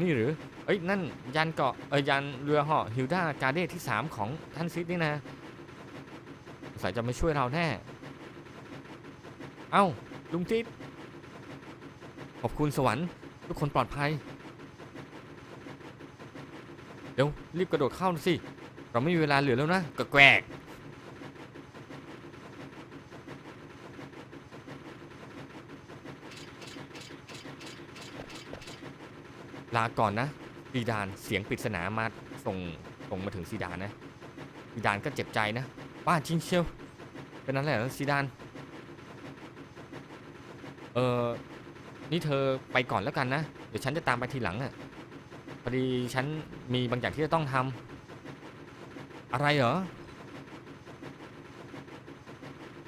นี่หรือ เอ้ยนั่นยันเกาะเอ้ยยันเรือเหาะฮิลดาการเดที่ 3 ของท่านซิดนี่นะสงสัยจะมาช่วยเราแน่ เอ้าลุงทิดขอบคุณสวรรค์ ทุกคนปลอดภัย เดี๋ยวรีบกระโดดเข้าสิ เราไม่มีเวลาเหลือแล้วนะกระแกรก ลาก่อนนะซีดานเสียงปริศนามาส่งส่งมาถึงซีดานนะซีดานก็เจ็บใจนะบ้าจริงเชียวเป็นนั้นแหละซีดานเออนี่เธอไปก่อนแล้วกันนะเดี๋ยวฉันจะตามไปทีหลังอะพอดีฉันมีบางอย่างที่จะต้องทำอะไรเหรอ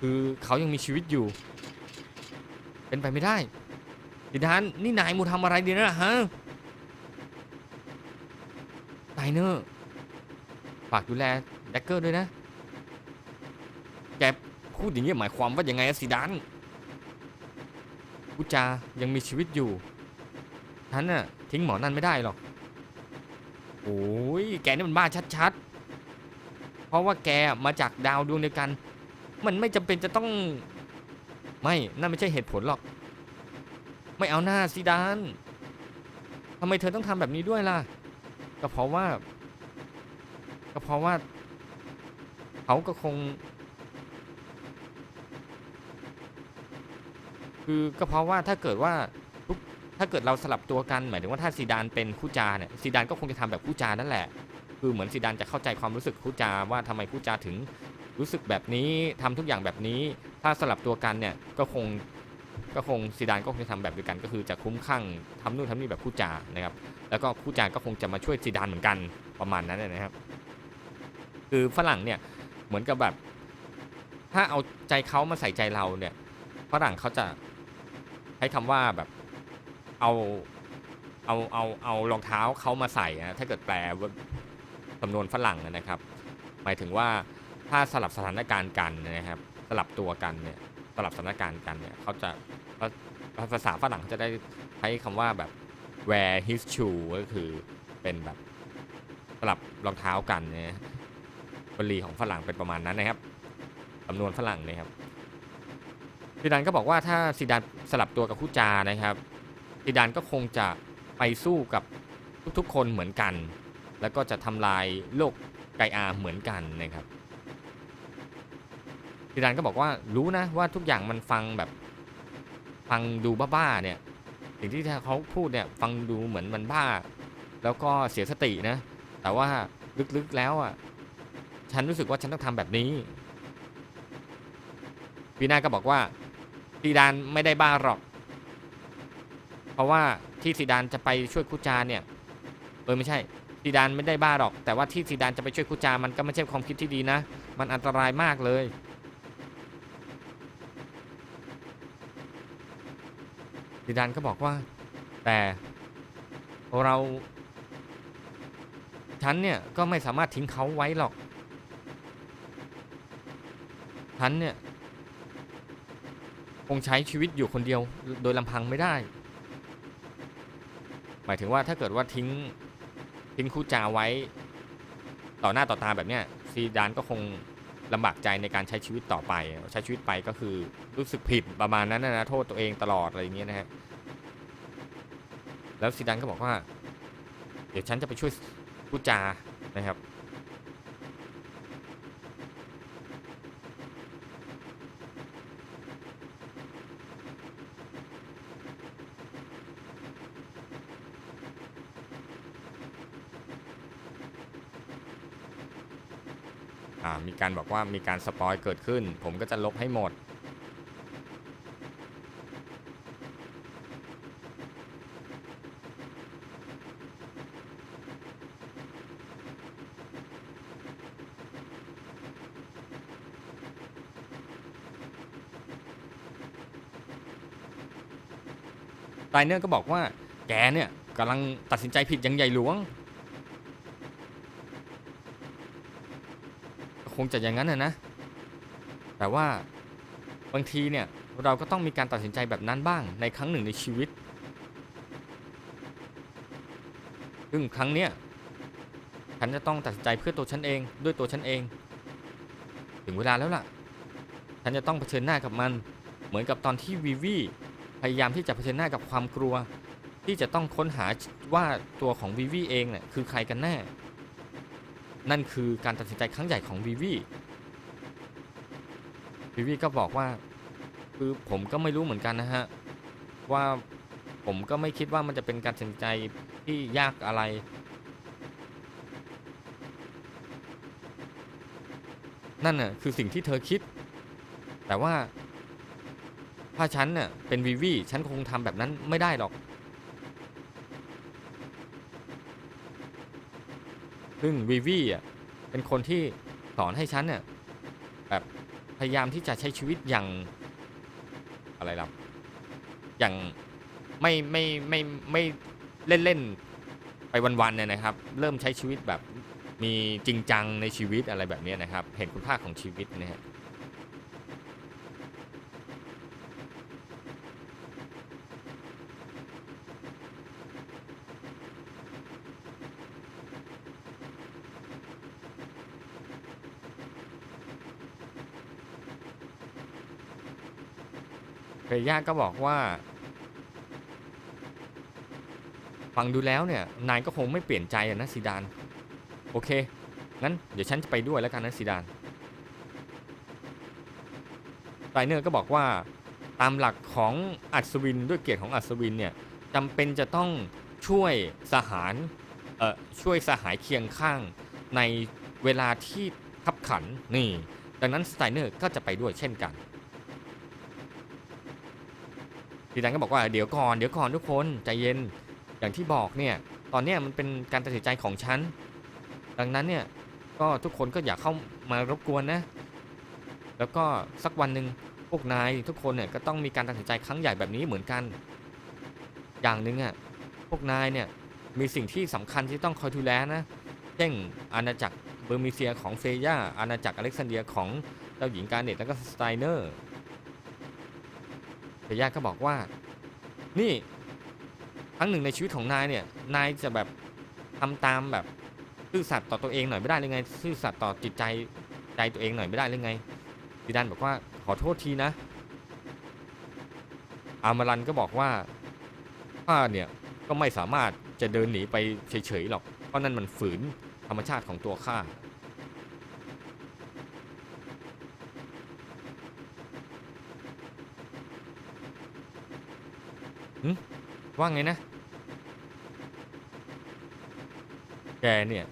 คือเขายังมีชีวิตอยู่ เป็นไปไม่ได้ซีดานนี่นายมูทำอะไรดีนะฮะ เนอร์ฝากดูแลแดกเกอร์ด้วยนะ แกพูดอย่างนี้หมายความว่ายังไงสิดานพูจายังมีชีวิตอยู่ฉันน่ะทิ้งหมอนั่นไม่ได้หรอก โอ้ยแกนี่มันบ้าชัดๆ เพราะว่าแกมาจากดาวดวงเดียวกัน มันไม่จำเป็นจะต้อง ไม่นั่นไม่ใช่เหตุผลหรอก ไม่เอาหน้าสิดานทำไมเธอต้องทำแบบนี้ด้วยล่ะ ก็เพราะว่า ก็เพราะว่าเขาก็คง คือก็เพราะว่าถ้าเกิดว่าทุกถ้าเกิดเราสลับตัวกันหมายถึงว่าถ้าซีดานเป็นคู่จาเนี่ยซีดานก็คงจะทำแบบคู่จานั่นแหละ คือเหมือนซีดานจะเข้าใจความรู้สึกคู่จาว่าทำไมคู่จาถึงรู้สึกแบบนี้ทำทุกอย่างแบบนี้ ถ้าสลับตัวกันเนี่ยก็คงก็คงซีดานก็คงจะทำแบบเดียวกันก็คือจะคุ้มข้างทำนู่นทำนี่แบบคู่จานะครับ แล้วก็คู่จาก็คงจะมาช่วยซีดานเหมือนกันประมาณนั้นนะครับ คือฝรั่งเนี่ยเหมือนกับแบบ ถ้าเอาใจเขามาใส่ใจเราเนี่ยฝรั่งเขาจะใช้คำว่าแบบเอาเอาเอาเอารองเท้าเขามาใส่นะถ้าเกิดแปลว่าจำนวนฝรั่งนะครับ หมายถึงว่าถ้าสลับสถานการณ์กันนะครับ สลับตัวกันเนี่ยสลับสถานการณ์กันเนี่ยเขาจะภาษาฝรั่งเขาจะได้ใช้คำว่าแบบ wear his shoe ก็คือเป็นแบบสลับรองเท้ากันนะบลีของฝรั่งเป็นประมาณนั้นนะครับจำนวนฝรั่งนะครับซีดานก็บอกว่าถ้าซีดานสลับตัวกับคู่จานะครับซีดานก็คงจะไปสู้กับทุกๆคนเหมือนกัน แล้วก็จะทำลายโลกไกอาเหมือนกันนะครับซีดานก็บอกว่ารู้นะว่าทุกอย่างมันฟังแบบฟังดูบ้าๆเนี่ย สิ่งที่เขาพูดเนี่ยฟังดูเหมือนมันบ้า แล้วก็เสียสตินะ แต่ว่าลึกๆแล้วอะฉันรู้สึกว่าฉันต้องทำแบบนี้ปีหน้าก็บอกว่าซีดานไม่ได้บ้าหรอก เพราะว่าที่ซีดานจะไปช่วยคูจาเนี่ยเออไม่ใช่ซีดานไม่ได้บ้าหรอก แต่ว่าที่ซีดานจะไปช่วยคูจามันก็ไม่ใช่ความคิดที่ดีนะ มันอันตรายมากเลย ซีดานก็บอกว่า แต่เราฉันเนี่ยก็ไม่สามารถทิ้งเขาไว้หรอกฉันเนี่ยคงใช้ชีวิตอยู่คนเดียวโดยลำพังไม่ได้ หมายถึงว่าถ้าเกิดว่าทิ้งทิ้งคู่จาไว้ ต่อหน้าต่อตาแบบเนี้ยซีดานก็คง ลำบากใจในการใช้ชีวิตต่อไป ใช้ชีวิตไปก็คือรู้สึกผิดประมาณนั้นนะนะโทษตัวเองตลอดอะไรอย่างเงี้ยนะฮะแล้วซีดันก็บอกว่า เดี๋ยวฉันจะไปช่วยพูดจานะครับ มีการบอกว่ามีการสปอยเกิดขึ้น ผมก็จะลบให้หมด ไตเนอร์ก็บอกว่าแกเนี่ยกำลังตัดสินใจผิดอย่างใหญ่หลวง คงจะอย่างนั้นนะนะ แต่ว่าบางทีเนี่ยเราก็ต้องมีการตัดสินใจแบบนั้นบ้างในครั้งหนึ่งในชีวิต ซึ่งครั้งเนี้ยฉันจะต้องตัดสินใจเพื่อตัวฉันเองด้วยตัวฉันเอง ถึงเวลาแล้วล่ะ ฉันจะต้องเผชิญหน้ากับมัน เหมือนกับตอนที่วีวีพยายามที่จะเผชิญหน้ากับความกลัว ที่จะต้องค้นหาว่าตัวของวีวีเองเนี่ยคือใครกันแน่ นั่นคือการตัดสินใจครั้งใหญ่ของวีวีวีวีก็บอกว่าคือผมก็ไม่รู้เหมือนกันนะฮะ ว่าผมก็ไม่คิดว่ามันจะเป็นการตัดสินใจที่ยากอะไร นั่นน่ะคือสิ่งที่เธอคิด แต่ว่าถ้าฉันน่ะเป็นวีวีฉันคงทำแบบนั้นไม่ได้หรอก ซึ่งวีวีอะเป็นคนที่สอนให้ฉันเนี่ยแบบพยายามที่จะใช้ชีวิตอย่างอะไรล่ะอย่างไม่ไม่ไม่ไม่เล่นเล่นไปวันๆเนี่ยนะครับ เริ่มใช้ชีวิตแบบมีจริงจังในชีวิตอะไรแบบนี้นะครับ เห็นคุณค่าของชีวิตนะฮะ เฟย่าก็บอกว่า ฟังดูแล้วเนี่ย นายก็คงไม่เปลี่ยนใจนะซีดาน โอเค งั้นเดี๋ยวฉันจะไปด้วยแล้วกันนะซีดานไรเนอร์ก็บอกว่าตามหลักของอัศวินด้วยเกียรติของอัศวินเนี่ยจำเป็นจะต้องช่วยสหารเอ่อช่วยสหายเคียงข้างในเวลาที่ขับขันนี่ ดังนั้นสไตเนอร์ก็จะไปด้วยเช่นกัน ดีดันก็บอกว่าเดี๋ยวก่อนเดี๋ยวก่อนทุกคนใจเย็นอย่างที่บอกเนี่ยตอนนี้มันเป็นการตัดสินใจของฉันดังนั้นเนี่ยก็ทุกคนก็อย่าเข้ามารบกวนนะ แล้วก็สักวันหนึ่งพวกนายทุกคนเนี่ยก็ต้องมีการตัดสินใจครั้งใหญ่แบบนี้เหมือนกัน อย่างหนึ่งอะพวกนายเนี่ยมีสิ่งที่สำคัญที่ต้องคอยดูแลนะเช่นอาณาจักรเบอร์มิเซียของเฟย่าอาณาจักรอเล็กซานเดียของเจ้าหญิงการเน็ตแล้วก็สไตเนอร์ เฟย่าก็บอกว่า นี่ครั้งหนึ่งในชีวิตของนายเนี่ย นายจะแบบทำตามแบบซื่อสัตย์ต่อตัวเองหน่อยไม่ได้เลยไง ซื่อสัตย์ต่อจิตใจใจตัวเองหน่อยไม่ได้เลยไงดิดันบอกว่าขอโทษทีนะ อามารันก็บอกว่าข้าเนี่ยก็ไม่สามารถจะเดินหนีไปเฉยๆหรอก เพราะนั่นมันฝืนธรรมชาติของตัวข้า ว่าไงนะ แกเนี่ย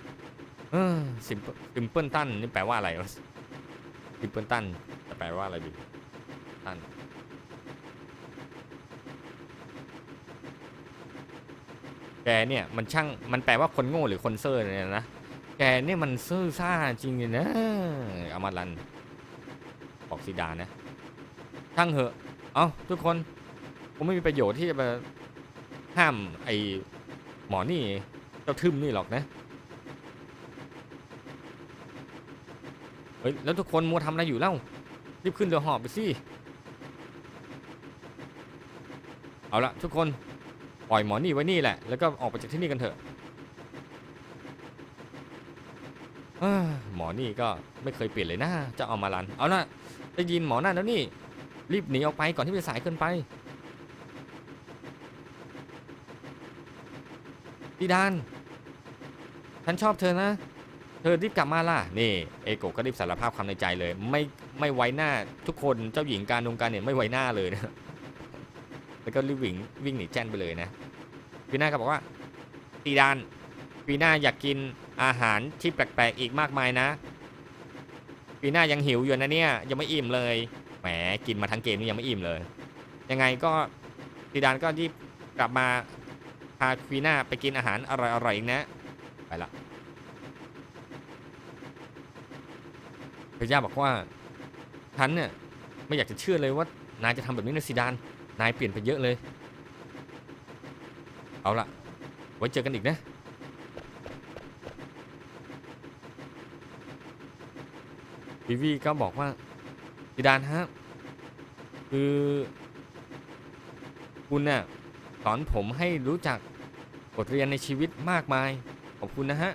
เออซิมซิมเปิลตันนี่แปลว่าอะไรวะซิมเปิลตันจะแปลว่าอะไรดีตันแกเนี่ยมันช่างมันแปลว่าคนโง่หรือคนเซอร์เนี่ยนะแกเนี่ยมันซื่อซ่าจริงเลยนะอามาลันบอกซีดานะช่างเหอะ เอาทุกคน ผมไม่มีประโยชน์ที่จะมาห้ามไอ้หมอนี่เจ้าทึมนี่หรอกนะ เฮ้ย แล้วทุกคนมัวทำอะไรอยู่เล่า รีบขึ้นเรือหอบไปสิ เอาละทุกคนปล่อยหมอนี่ไว้นี่แหละ แล้วก็ออกไปจากที่นี่กันเถอะหมอนี่ก็ไม่เคยเปลี่ยนเลยนะเจะเอามาลัน เอาละได้ยินหมอนั่นแล้วนี่ รีบหนีออกไปก่อนที่จะสายเกินไป ดีดาน ฉันชอบเธอนะ เธอรีบกลับมาล่ะ นี่เอโกะก็รีบสารภาพความในใจเลย ไม่ไม่ไว้หน้าทุกคนเจ้าหญิงการดงการเนี่ยไม่ไว้หน้าเลยนะแล้วก็รีบวิ่งวิ่งหนีแจ้นไปเลยนะปีหน้าก็บอกว่าดีดานปีหน้าอยากกินอาหารที่แปลกๆอีกมากมายนะปีหน้ายังหิวอยู่นะเนี่ยยังไม่อิ่มเลยแหมกินมาทั้งเกมนี่ยังไม่อิ่มเลย ยังไงก็ดีดานก็รีบกลับมา พาควีน่าไปกินอาหารอร่อยๆอีกนะ ไปละเพย่าบอกว่าฉันเนี่ยไม่อยากจะเชื่อเลยว่านายจะทำแบบนี้นะซีดาน นายเปลี่ยนไปเยอะเลย เอาละไว้เจอกันอีกนะวิวีก็บอกว่าซีดานฮะ คือ คุณเนี่ยสอนผมให้รู้จัก บทเรียนในชีวิตมากมาย ขอบคุณนะฮะ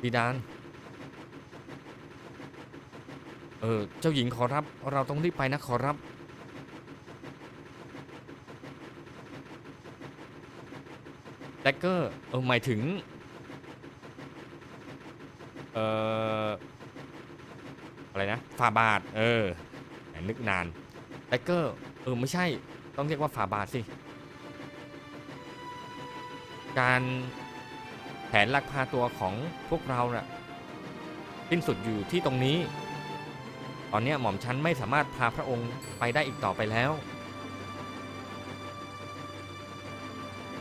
ซีดาน เออ เจ้าหญิงขอรับ เราต้องรีบไปนะขอรับ แดกเกอร์ เออ หมายถึง เอออะไรนะฝาบาท เออ นึกนาน แดกเกอร์เออไม่ใช่ต้องเรียกว่าฝาบาทสิ การแผนลักพาตัวของพวกเราน่ะสิ้นสุดอยู่ที่ตรงนี้ ตอนนี้หม่อมฉันไม่สามารถพาพระองค์ไปได้อีกต่อไปแล้ว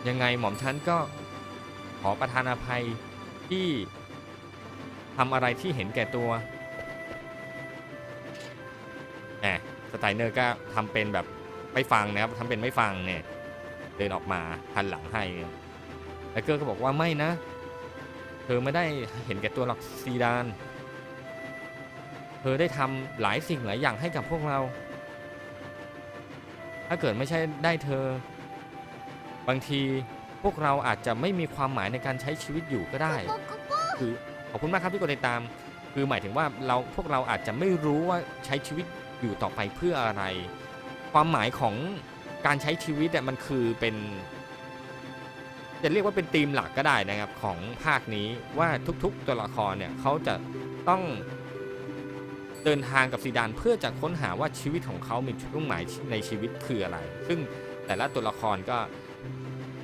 ยังไงหม่อมฉันก็ขอประทานอภัยที่ทำอะไรที่เห็นแก่ตัว สไตเนอร์ก็ทำเป็นแบบไม่ฟังนะครับทำเป็นไม่ฟังเนี่ยเดินออกมาหันหลังให้แล้วเกอร์ก็บอกว่าไม่นะ เธอไม่ได้เห็นแก่ตัวหรอกซีดาน เธอได้ทำหลายสิ่งหลายอย่างให้กับพวกเรา ถ้าเกิดไม่ใช่ได้เธอ บางทีพวกเราอาจจะไม่มีความหมายในการใช้ชีวิตอยู่ก็ได้ คือขอบคุณมากครับที่กดติดตาม คือหมายถึงว่าเราพวกเราอาจจะไม่รู้ว่าใช้ชีวิต อยู่ต่อไปเพื่ออะไร ความหมายของการใช้ชีวิตเนี่ยมันคือเป็น จะเรียกว่าเป็นธีมหลักก็ได้นะครับของภาคนี้ว่าทุกๆตัวละครเนี่ยเขาจะต้องเดินทางกับซีดานเพื่อจะค้นหาว่าชีวิตของเขามีจุดมุ่งหมายในชีวิตคืออะไร ซึ่งแต่ละตัวละครก็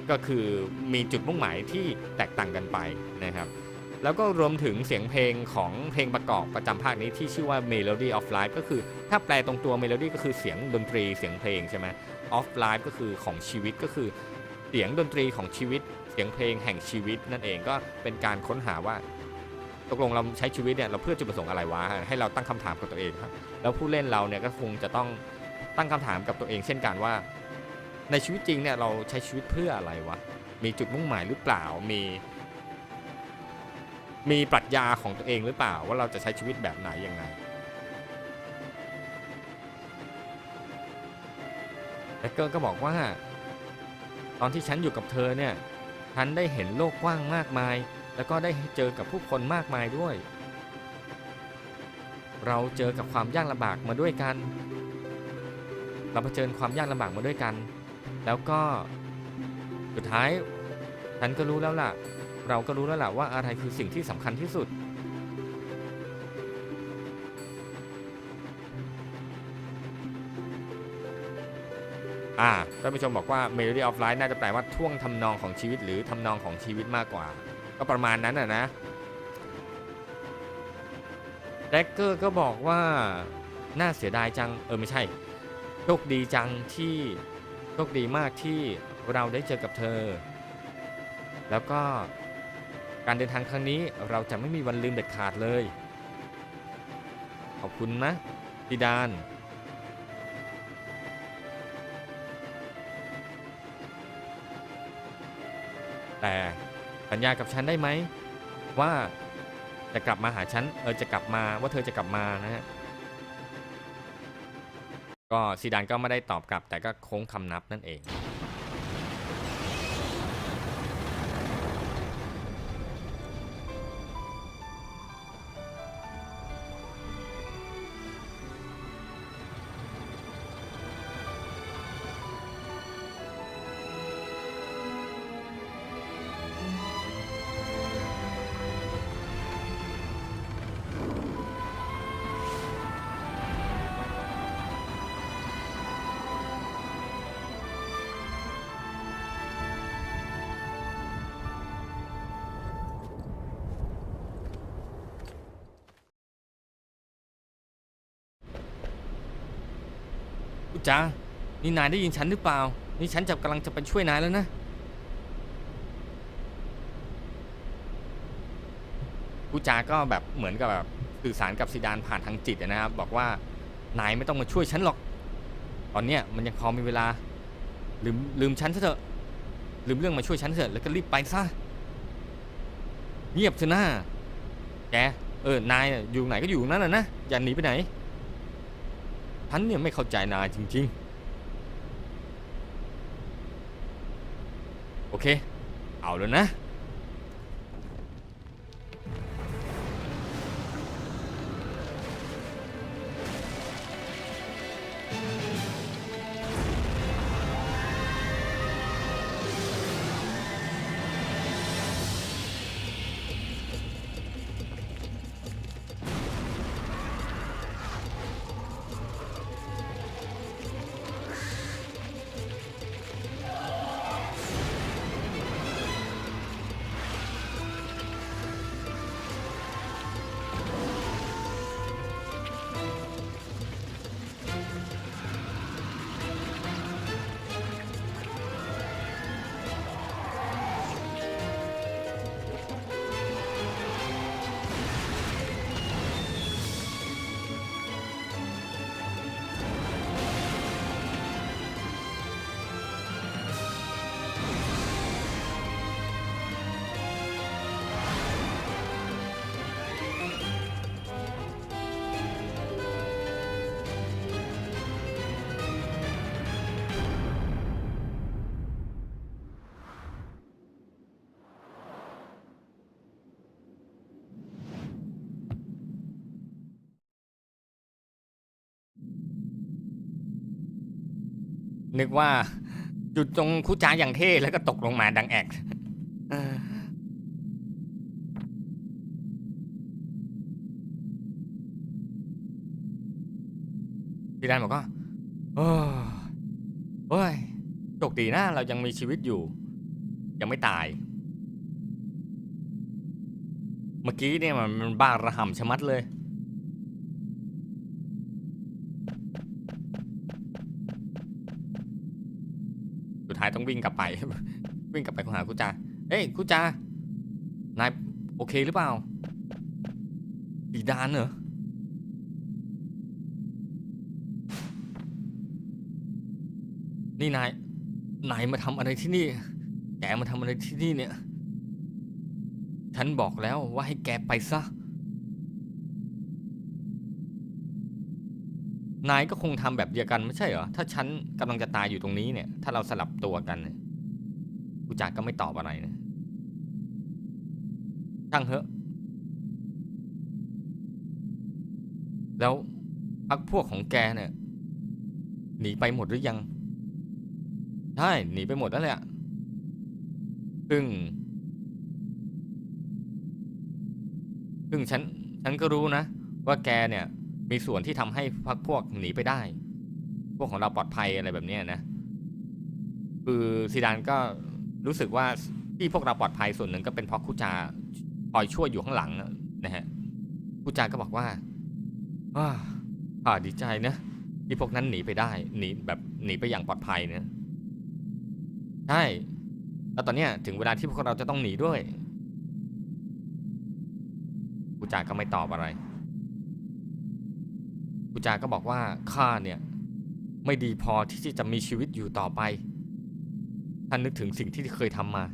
ก็คือมีจุดมุ่งหมายที่แตกต่างกันไปนะครับ แล้วก็รวมถึงเสียงเพลงของเพลงประกอบประจำภาคนี้ที่ชื่อว่า Melody of Life ก็คือถ้าแปลตรงตัว Melody ก็คือเสียงดนตรีเสียงเพลงใช่ไหม of Life ก็คือของชีวิตก็คือเสียงดนตรีของชีวิต เสียงเพลงแห่งชีวิตนั่นเองก็เป็นการค้นหาว่าตกลงเราใช้ชีวิตเนี่ยเราเพื่อจุดประสงค์อะไรวะให้เราตั้งคำถามกับตัวเองครับแล้วผู้เล่นเราเนี่ยก็คงจะต้องตั้งคำถามกับตัวเองเช่นกันว่า ในชีวิตจริงเนี่ยเราใช้ชีวิตเพื่ออะไรวะมีจุดมุ่งหมายหรือเปล่ามี มีปรัชญาของตัวเองหรือเปล่าว่าเราจะใช้ชีวิตแบบไหนยังไงแต่เกิร์ก็บอกว่า ตอนที่ฉันอยู่กับเธอเนี่ยฉันได้เห็นโลกกว้างมากมาย แล้วก็ได้เจอกับผู้คนมากมายด้วย เราเจอกับความยากลำบากมาด้วยกัน เราเผชิญความยากลำบากมาด้วยกัน แล้วก็สุดท้ายฉันก็รู้แล้วล่ะ เราก็รู้แล้วล่ะว่าอะไรคือสิ่งที่สำคัญที่สุด อ่าท่านผู้ชมบอกว่า Melody of Life น่าจะแปลว่าท่วงทำนองของชีวิตหรือทำนองของชีวิตมากกว่า ก็ประมาณนั้นอะนะแดกเกอร์ก็บอกว่าน่าเสียดายจัง เออไม่ใช่ โชคดีจังที่โชคดีมากที่เราได้เจอกับเธอ แล้วก็ การเดินทางครั้งนี้เราจะไม่มีวันลืมเด็ดขาดเลย ขอบคุณนะพี่ดาน แต่สัญญากับฉันได้ไหม ว่าจะกลับมาหาฉันเออจะกลับมาว่าเธอจะกลับมานะฮะก็ซีดานก็ไม่ได้ตอบกลับ แต่ก็โค้งคำนับนั่นเอง อุจานี่นายได้ยินฉันหรือเปล่า นี่ฉันจะกำลังจะไปช่วยนายแล้วนะ อุจา ก็แบบเหมือนกับแบบสื่อสารกับซีดานผ่านทางจิตนะครับ บอกว่านายไม่ต้องมาช่วยฉันหรอก ตอนเนี้ยมันยังพอมีเวลา ลืมลืมฉันซะเถอะ ลืมเรื่องมาช่วยฉันเถอะ แล้วก็รีบไปซะ เงียบเถอะนะแก เออ นายอยู่ไหนก็อยู่นั่นแหละนะ อย่าหนีไปไหน ท่านเนี่ยไม่เข้าใจนายจริง ๆ โอเค เอาแล้วนะ นึกว่าจุดตรงคุจาอย่างเท่แล้วก็ตกลงมาดังแอกเออพี่ดันบอกว่าโอ้โอ้ยโชคดีนะเรายังมีชีวิตอยู่ ยังไม่ตาย เมื่อกี้เนี่ยมันมันบ้าระห่ำชะมัดเลย สุดท้าย ต้องวิ่งกลับไป วิ่งกลับไปหาคุจาเฮ้ยคุจา นายโอเคหรือเปล่าอีดานเหรอ นี่นาย นายมาทำอะไรที่นี่ แกมาทำอะไรที่นี่เนี่ย ฉันบอกแล้วว่าให้แกไปซะ นายก็คงทำแบบเดียวกันไม่ใช่เหรอ ถ้าฉันกำลังจะตายอยู่ตรงนี้เนี่ย ถ้าเราสลับตัวกันกูจักก็ไม่ตอบอะไรนะช่างเถอะ แล้วพักพวกของแกเนี่ยหนีไปหมดหรือยัง ใช่ หนีไปหมดแล้วแหละซึ่งซึ่งฉัน ฉันก็รู้นะ ว่าแกเนี่ย มีส่วนที่ทำให้พักพวกหนีไปได้ พวกของเราปลอดภัยอะไรแบบนี้นะ คือซีดานก็รู้สึกว่าที่พวกเราปลอดภัยส่วนหนึ่งก็เป็นเพราะคุจาคอยช่วยอยู่ข้างหลังนะฮะคุจาก็บอกว่าว้าข้าดีใจนะที่พวกนั้นหนีไปได้หนีแบบหนีไปอย่างปลอดภัยนะใช่แล้วตอนเนี้ยถึงเวลาที่พวกเราจะต้องหนีด้วยคุจาก็ไม่ตอบอะไร กูจาก็บอกว่าข้าเนี่ยไม่ดีพอที่จะมีชีวิตอยู่ต่อไป ท่านนึกถึงสิ่งที่เคยทำมา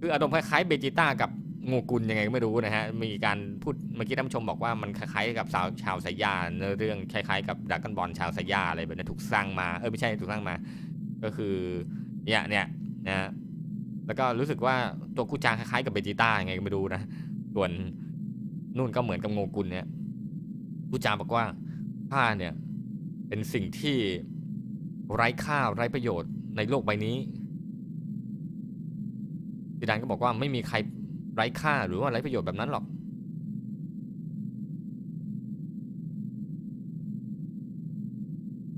คืออารมณ์คล้ายๆเบจิต้ากับงูกุลยังไงก็ไม่รู้นะฮะ มีการพูดเมื่อกี้ท่านผู้ชมบอกว่ามันคล้ายๆกับสาวชาวสายยาเนื้อเรื่องคล้ายๆกับดักกันบอลชาวสายยาอะไรแบบนี้ถูกสร้างมาเออไม่ใช่ถูกสร้างมา ก็คือเนี่ยเนี่ยนะแล้วก็รู้สึกว่าตัวกูจาคล้ายๆกับเบจิต้ายังไงก็ไม่รู้นะส่วนนู่นก็เหมือนกับโงกุลเนี่ย ผู้จาบอกว่าข้าเนี่ยเป็นสิ่งที่ไร้ค่าไร้ประโยชน์ในโลกใบนี้ซีดานก็บอกว่าไม่มีใครไร้ค่าหรือว่าไร้ประโยชน์แบบนั้นหรอก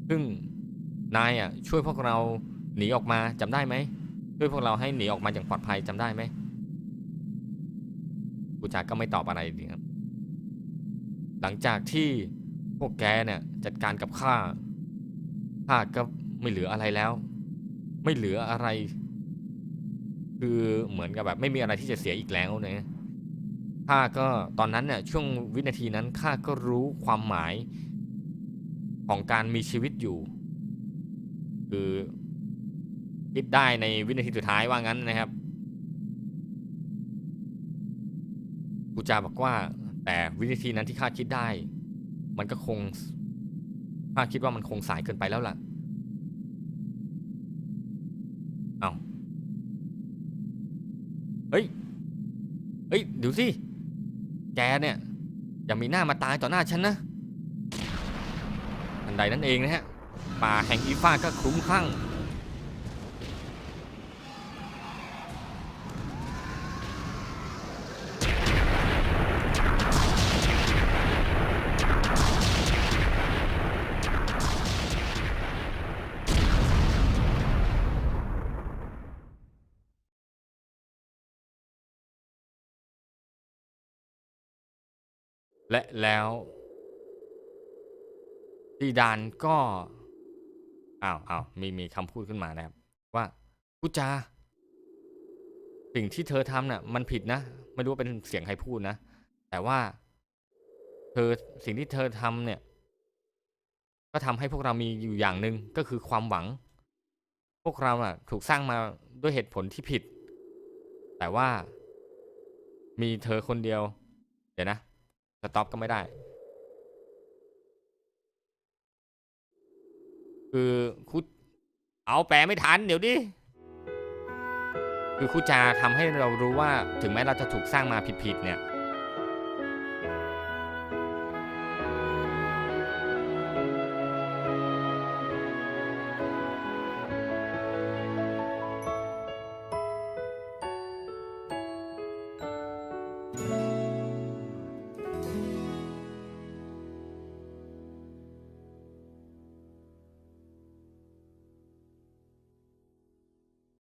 ซึ่งนายอะช่วยพวกเราหนีออกมาจำได้ไหมช่วยพวกเราให้หนีออกมาอย่างปลอดภัยจำได้ไหมกูจาก็ไม่ตอบอะไรดีครับ หลังจากที่พวกแกเนี่ยจัดการกับข้าข้าก็ไม่เหลืออะไรแล้ว ไม่เหลืออะไร คือเหมือนกับแบบไม่มีอะไรที่จะเสียอีกแล้วนะข้าก็ตอนนั้นเนี่ยช่วงวินาทีนั้นข้าก็รู้ความหมายของการมีชีวิตอยู่ คือคิดได้ในวินาทีสุดท้ายว่างั้นนะครับกูจาบอกว่า แต่วินาทีนั้นที่ข้าคิดได้ มันก็คงข้าคิดว่ามันคงสายเกินไปแล้วล่ะ เอาเฮ้ย เฮ้ยเดี๋ยวสิ แกเนี่ย อย่ามีหน้ามาตายต่อหน้าฉันนะทันใดนั้นเองนะฮะ ป่าแห่งอีฟ้าก็คลุ้มคลั่ง และแล้วซีดานก็อ้าวอ้าวมีมีคำพูดขึ้นมานะครับ ว่าพูจาสิ่งที่เธอทำน่ะ มันผิดนะ ไม่รู้ว่าเป็นเสียงใครพูดนะ แต่ว่า เธอสิ่งที่เธอทำเนี่ย ก็ทำให้พวกเรามีอยู่อย่างหนึ่งก็คือความหวัง พวกเราอะ ถูกสร้างมาด้วยเหตุผลที่ผิด แต่ว่า มีเธอคนเดียว เดี๋ยวนะ สต็อปก็ไม่ได้ คือคุเอาแปลไม่ทันเดี๋ยวดิคือคุจาทำให้เรารู้ว่าถึงแม้เราจะถูกสร้างมาผิดๆเนี่ย